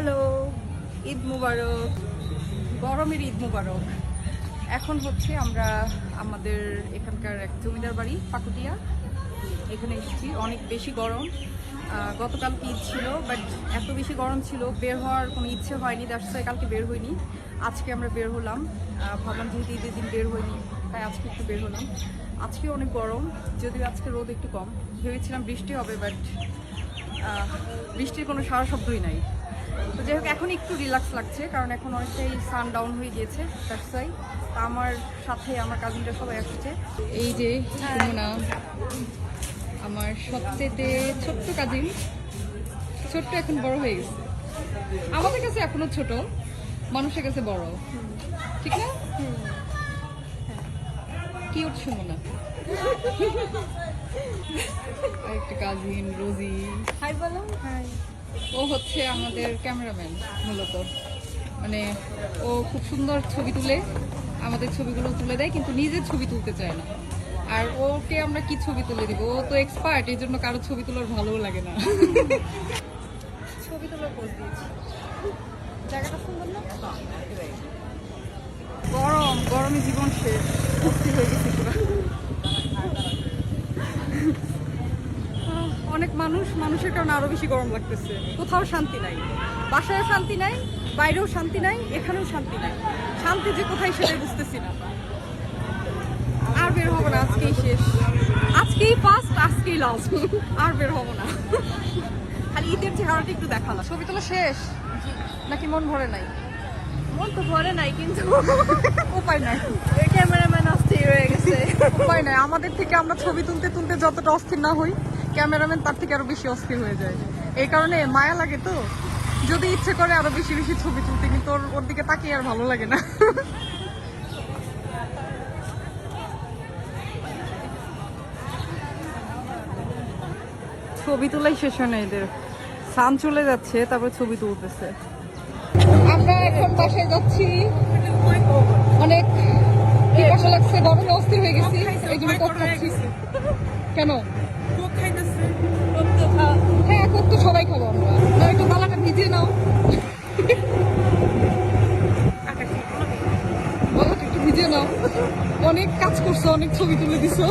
Hello, Eid মুবারক, গরমের ঈদ মুবারক। এখন হচ্ছে আমরা আমাদের এখানকার এক জমিদার বাড়ি, পাকুটিয়া। এখানে এসেছি। অনেক বেশি গরম। গতকাল ঈদ ছিল বাট এত বেশি গরম ছিল, বের হওয়ার কোনো ইচ্ছে হয়নি দ্যাটস কালকে বের হইনি। আজকে আমরা বের হলাম। ভাবলাম যেহেতু ঈদের দিন বের হইনি, তাই আজকে একটু বের হলাম। আজকে অনেক গরম, যদিও আজকে রোদ একটু কম। ভেবেছিলাম বৃষ্টি হবে বাট বৃষ্টির কোনো সারা শব্দই নাই। যাই হোক এখন একটু রিল্যাক্স লাগছে কারণ এখন অনেকটাই সান ডাউন হয়ে গিয়েছে ওয়াই আমার সাথে আমার কাজিনরা সবাই আসছে। এই যে সুমনা আমার সবচেয়ে ছোট্ট কাজিন ছোট্ট এখন বড় হয়ে গেছে। আমাদের কাছে এখনও ছোট মানুষের কাছে বড়। ঠিক না? কি উঠছে সুমনা। একটা কাজিন রোজি হাই বলো। হাই ও হচ্ছে আমাদের ক্যামেরাম্যান মূলত। মানে ও খুব সুন্দর ছবি তুলে আমাদের ছবিগুলো তুলে দেয় কিন্তু নিজের ছবি তুলতে চায় না। আর ওকে আমরা কি ছবি তুলে দিব? ও তো এক্সপার্ট এই জন্য কারও ছবি তোলার ভালোও লাগে না। ছবি পোজ দিয়েছি। জায়গাটা সুন্দর না? গরম গরমে জীবন শেষ হয়ে গেছে পুরো। অনেক মানুষ মানুষের কারণে আরও বেশি গরম লাগতেছে। কোথাও শান্তি নাই। বাসায় শান্তি নাই বাইরেও শান্তি নাই এখানেও শান্তি নাই। শান্তি যে কোথায় সেটাই বুঝতেছি না। আর বের হব না আজকেই শেষ। আজকেই ফার্স্ট আজকেই লাস্ট আর বের হব না। খালি ঈদের চেহারাটা একটু দেখালাম। ছবি তোলা শেষ? নাকি মন ভরে নাই? মন তো ভরে নাই কিন্তু উপায় নাই। ক্যামেরাম্যান অস্থির হয়ে গেছে। উপায় নাই। আমাদের থেকে আমরা ছবি তুলতে তুলতে যতটা অস্থির না হই ক্যামেরাম্যান তার থেকে আরও বেশি অস্থির হয়ে যায়। এই কারণে মায়া লাগে তো। যদি ইচ্ছে করে আরও বেশি বেশি ছবি তুলতে কিন্তু ওর ওর দিকে তাকিয়ে আর ভালো লাগে না। ছবি তোলাই শেষ হয় না এদের। সান চলে যাচ্ছে তারপর ছবি তুলতেছে। আমরা এখন বাসায় যাচ্ছি। অনেক পিপাসা লাগছে গরমে অস্থির হয়ে গেছি। এই জন্য কোক খাচ্ছি কেন হ্যাঁ কোক তো সবাই খাব আমরা। না, একটু গলাটা নাও। অনেক কাজ করছ, অনেক ছবি তুলে দিছো।